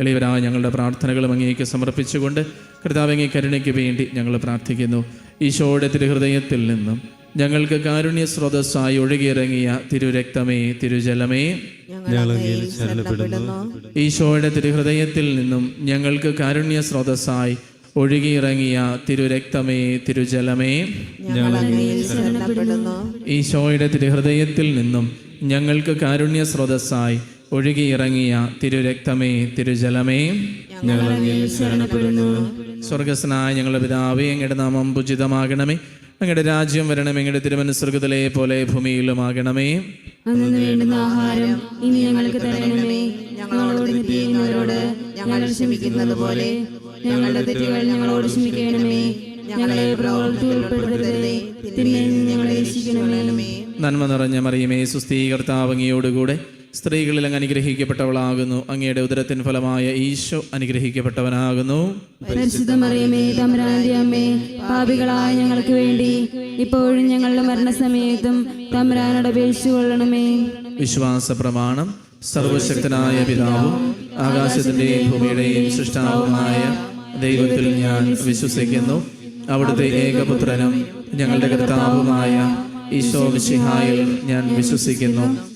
എളിയവരായ ഞങ്ങളുടെ പ്രാർത്ഥനകളും അങ്ങേക്ക് സമർപ്പിച്ചുകൊണ്ട് കർത്താവ് അങ്ങേ കരുണയ്ക്ക് വേണ്ടി ഞങ്ങൾ പ്രാർത്ഥിക്കുന്നു. ഈശോയുടെ തിരുഹൃദയത്തിൽ നിന്നും ഞങ്ങൾക്ക് കാരുണ്യ സ്രോതസ്സായി ഒഴുകിയിറങ്ങിയ തിരുരക്തമേ തിരുജലമേ. ഞങ്ങൾ അങ്ങയിൽ ശരണപ്പെടുന്നു. ഈശോയുടെ തിരുഹൃദയത്തിൽ നിന്നും ഞങ്ങൾക്ക് കാരുണ്യ സ്രോതസ്സായി ഒഴുകിയിറങ്ങിയ തിരുരക്തമേ തിരുജലമേ. ഞങ്ങൾ അങ്ങയിൽ ശരണപ്പെടുന്നു. ഈശോയുടെ തിരുഹൃദയത്തിൽ നിന്നും ഞങ്ങൾക്ക് കാരുണ്യ സ്രോതസ്സായി ഒഴുകിയിറങ്ങിയ തിരുരക്തമേ തിരുജലമേ. സ്വർഗസ്നായ ഞങ്ങളുടെ പിതാവേ അങ്ങയുടെ നാമം പൂജിതമാകണമേ. അങ്ങയുടെ രാജ്യം വരണമേ അങ്ങയുടെ തിരുമനസ്വർഗത്തിലെ പോലെ ഭൂമിയിലുമാകണമേ. ആഹാരം ഇനി ഞങ്ങൾക്ക് തരണമേ. ഞങ്ങളോട് തെറ്റ് ചെയ്യുന്നവരോട് ഞങ്ങൾ ക്ഷമിക്കുന്നത് പോലെ ഞങ്ങളുടെ തെറ്റുകൾ ഞങ്ങളോട് ക്ഷമിക്കണമേ. ഞങ്ങളെ തിന്മയിൽ ഞങ്ങളെ രക്ഷിക്കണമേ. നന്മ നിറഞ്ഞ മറിയമേ സുസ്ഥീകർത്താവ് അങ്ങയോടുകൂടെ സ്ത്രീകളിൽ അങ്ങ് അനുഗ്രഹിക്കപ്പെട്ടവളാകുന്നു. അങ്ങയുടെ ഉദരത്തിൻ ഫലമായ ഈശോ അനുഗ്രഹിക്കപ്പെട്ടവനാകുന്നു. പാപികളായ ഞങ്ങൾക്ക് വേണ്ടി ഇപ്പോഴും ഞങ്ങളുടെ മരണസമയത്തും തമ്പുരാനോട് വിശ്വാസ പ്രമാണം സർവശക്തനായ പിതാവും ആകാശത്തിന്റെയും ഭൂമിയുടെയും സൃഷ്ടാവുമായ ദൈവത്തിൽ ഞാൻ വിശ്വസിക്കുന്നു. അവിടുത്തെ ഏകപുത്രനും ഞങ്ങളുടെ കർത്താവുമായ ഈശോ മിശിഹായിൽ ഞാൻ വിശ്വസിക്കുന്നു.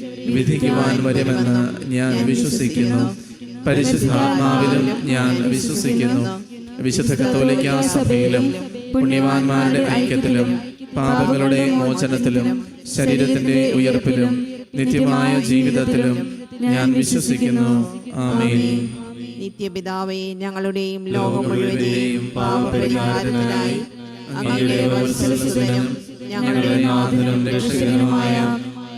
വിധിക്കുവാൻ വരുമെന്ന് ഞാൻ വിശ്വസിക്കുന്നു. പരിശുദ്ധാത്മാവിലും ഞാൻ വിശ്വസിക്കുന്നു. വിശുദ്ധ കത്തോലിക്ക സഭയിലും പുണ്യവാന്മാരുടെ ഐക്യത്തിലും പാപങ്ങളുടെ മോചനത്തിലും ശരീരത്തിന്റെ ഉയർപ്പിലും നിത്യമായ ജീവിതത്തിലും ഞാൻ വിശ്വസിക്കുന്നു. ആമേൻ. നിത്യപിതാവേ ഞങ്ങളുടെയും ലോകം പാപപരിഹാരത്തിനായി അങ്ങയുടെ ഞങ്ങളുടെ നാഥനും രക്ഷകനുമായ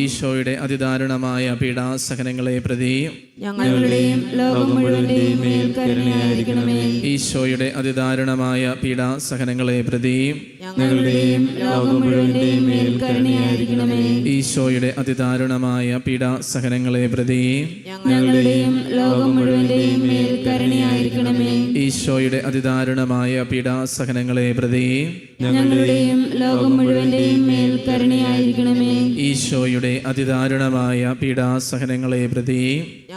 ഈശോയുടെ അതിദാരുണമായ പീഡാസഹനങ്ങളെ പ്രതി ഈശോയുടെ അതിദാരുണമായ പീഡാസഹനങ്ങളെ പ്രതി ഈശോയുടെ അതിദാരുണമായ പീഡാസഹനങ്ങളെ പ്രതി ലോകം മുഴുവന്റെയും മേൽ കരുണയായിരിക്കണമേ. ഈശോയുടെ അതിദാരുണമായ പീഡാസഹനങ്ങളെ പ്രതി ഞങ്ങളുടെയും ലോകം മുഴുവന്റെയും മേൽ കരുണയായിരിക്കണമേ. ഈശോയുടെ അതിദാരുണമായ പീഡാസഹനങ്ങളെ പ്രതി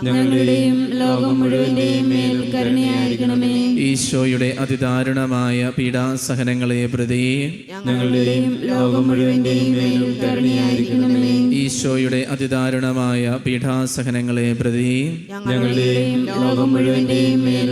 ഞങ്ങളുടെയും ലോകം മുഴുവന്റെയും മേൽ കരുണയായിരിക്കണമേ. ഈശോയുടെ അതിദാരുണമായ പീഡാസഹനങ്ങളെ പ്രതി ഞങ്ങളുടെയും ലോകം മുഴുവന്റെയും മേൽ കരുണയായിരിക്കണമേ. ഈശോയുടെ അതിദാരുണമായ പീഡാസഹനങ്ങളെ പ്രതി ഞങ്ങളുടെയും ലോകം മുഴുവന്റെയും മേൽ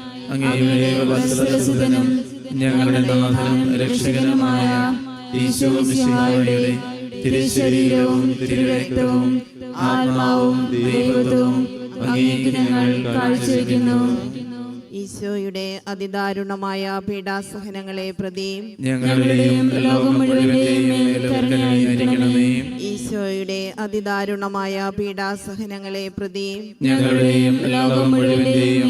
അങ്ങയുടെ വത്സലസുതനും ഞങ്ങളുടെ നാഥനും രക്ഷകനുമായ ഈശോ മിശിഹായുടെ തിരുശരീരവും തിരുരക്തവും ആത്മാവും ദൈവത്വവും അങ്ങേക്ക് ഞങ്ങൾ കാഴ്ചവെക്കുന്നു. ഈശോയുടെ അതിദാരുണമായ പീഡാസഹനങ്ങളെ പ്രതി ഞങ്ങളുടെയും ലോകം മുഴുവന്റെയും ഈശോയുടെ അതിദാരുണമായ പീഡാസഹനങ്ങളെ പ്രതി ഞങ്ങളുടെയും ലോകം മുഴുവന്റെയും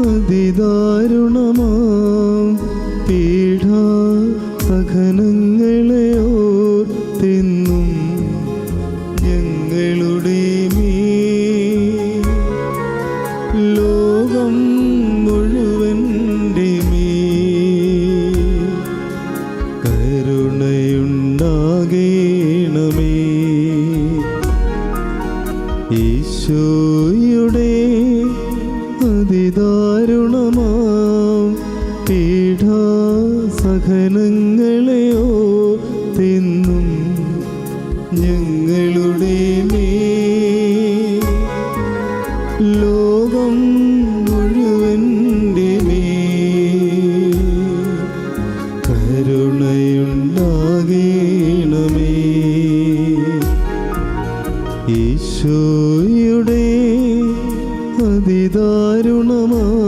അതിദാരുണമാം പീഠാസഹനങ്ങളെയോ തിന്നും ഞങ്ങളുടെ ലോകം മുഴുവന്റെ മേൽ. കരുണയുണ്ടാകേണമേ. ഈശോയുടെ അതിദാരുണമാം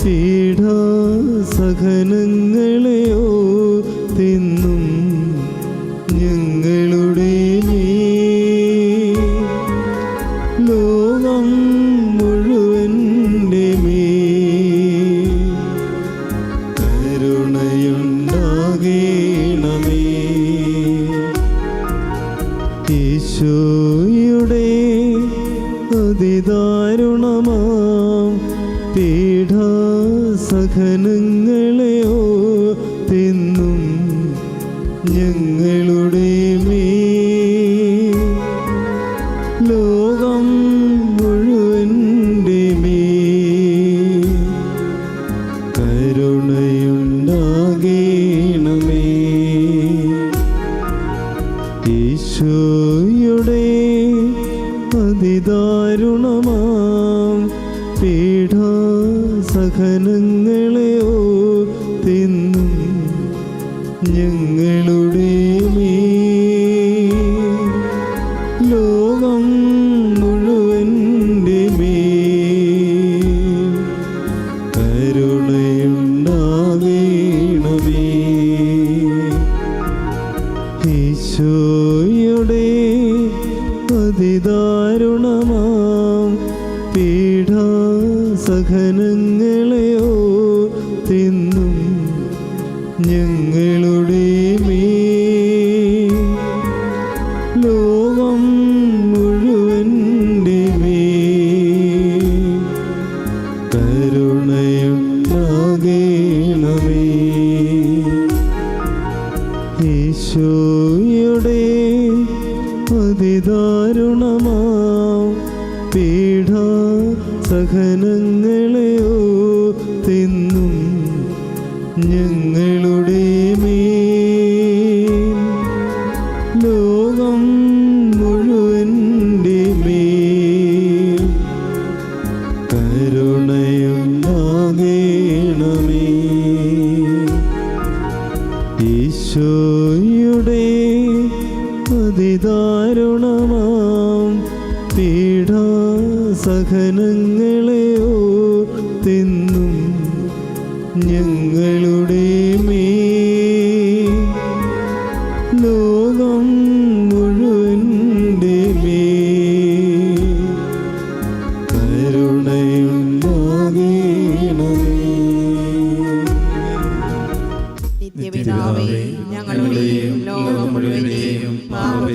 പീഠാസഹനങ്ങളെയോ തിന്നും ഞങ്ങളുടെ ലോകം കരുണയുണ്ടാകേണമേ അതിദാരുണമാം. പീഠാസഹനങ്ങളെയോ തിന്നും ഞങ്ങളുടെ ലോകം അതിദാരുണമാം പീഠാസഹനങ്ങളെയോ ദാരുണമാം പീഠാ സഖനങ്ങളെയോ അതിദാരുണമാ. പീഡ സഹനങ്ങളെയോ തിന്നും ഞങ്ങളുടെ ലോകം ഈശോയുടെ അതിദാരുണമാം പീഡാസഹനങ്ങളെയോ തിന്നും ഞങ്ങളുടെ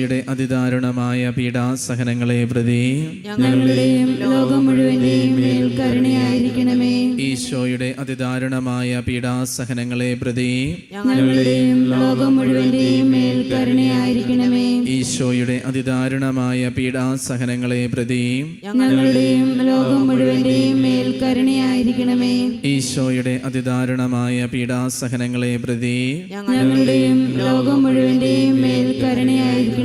ഈശോയുടെ അതിദാരുണമായ പീഡാസഹനങ്ങളെ പ്രതി ഞങ്ങളുടെയും ലോകം മുഴുവന്റെയും മേൽ കരുണയായിരിക്കണമേ. ഈശോയുടെ അതിദാരുണമായ പീഡാസഹനങ്ങളെ പ്രതി ഞങ്ങളുടെയും ലോകം മുഴുവന്റെയും മേൽ കരുണയായിരിക്കണമേ. ഈശോയുടെ അതിദാരുണമായ പീഡാസഹനങ്ങളെ പ്രതി ഞങ്ങളുടെയും ലോകം മുഴുവന്റെയും മേൽ കരുണയായിരിക്കണമേ. ഈശോയുടെ അതിദാരുണമായ പീഡാസഹനങ്ങളെ പ്രതി ഞങ്ങളുടെയും ലോകം മുഴുവന്റെയും മേൽ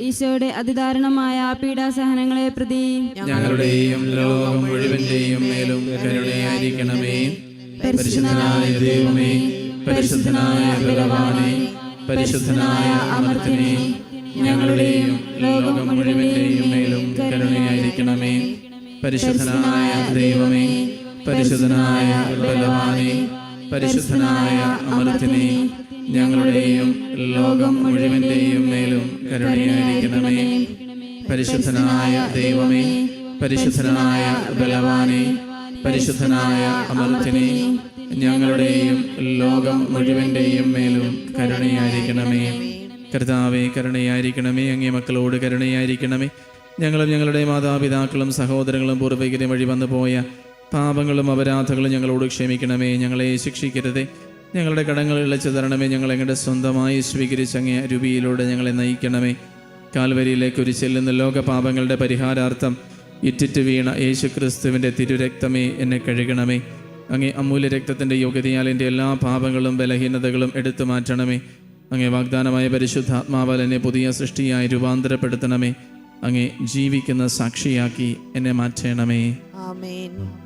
ഈശോയുടെ അതിദാരുണമായ പീഡാസഹനങ്ങളെ പ്രതി ഞങ്ങളുടെയും ലോകം മുഴുവന്റെയും മേലും കരുണയായിരിക്കണമേ. പരിശുദ്ധനായ ദൈവമേ പരിശുദ്ധനായ ഭഗവാനെ പരിശുദ്ധനായ അമർത്തിനെ ഞങ്ങളുടെയും ലോകം മുഴുവന്റെയും മേലും കരുണയായിരിക്കണമേ. പരിശുദ്ധനായ ദൈവമേ പരിശുദ്ധനായ ബലവാനെ പരിശുദ്ധനായ അമൃത്തിനെ ഞങ്ങളുടെയും ലോകം മുഴുവന്റെയും മേലും കരുണയായിരിക്കണമേ. പരിശുദ്ധനായ ദൈവമേ പരിശുദ്ധനായ ബലവാനെ പരിശുദ്ധനായ അമർത്തിനെ ഞങ്ങളുടെയും ലോകം മുഴുവന്റെയും മേലും കരുണയായിരിക്കണമേ. കർത്താവെ കരുണയായിരിക്കണമേ. അങ്ങേ മക്കളോട് കരുണയായിരിക്കണമേ. ഞങ്ങളും ഞങ്ങളുടെ മാതാപിതാക്കളും സഹോദരങ്ങളും പൂർവികരും വഴി വന്നു പോയ പാപങ്ങളും അപരാധങ്ങളും ഞങ്ങളോട് ക്ഷമിക്കണമേ. ഞങ്ങളെ ശിക്ഷിക്കരുതേ. ഞങ്ങളുടെ കടങ്ങൾ ഇളച്ചു തരണമേ ഞങ്ങൾ ഞങ്ങളുടെ സ്വന്തമായി സ്വീകരിച്ച അങ്ങേ അരുവിയിലൂടെ ഞങ്ങളെ നയിക്കണമേ. കാൽവരിയിലേക്ക് ഒരു ചെല്ലുന്ന ലോകപാപങ്ങളുടെ പരിഹാരാർത്ഥം ഇറ്റിറ്റ് വീണ യേശു ക്രിസ്തുവിന്റെ തിരുരക്തമേ എന്നെ കഴുകണമേ. അങ്ങേ അമൂല്യ രക്തത്തിന്റെ യോഗ്യതയാൽ എന്റെ എല്ലാ പാപങ്ങളും ബലഹീനതകളും എടുത്തു മാറ്റണമേ. അങ്ങേ വാഗ്ദാനമായ പരിശുദ്ധാത്മാവാൽ എന്നെ പുതിയ സൃഷ്ടിയായി രൂപാന്തരപ്പെടുത്തണമേ. അങ്ങേ ജീവിക്കുന്ന സാക്ഷിയാക്കി എന്നെ മാറ്റണമേ. ആമേൻ.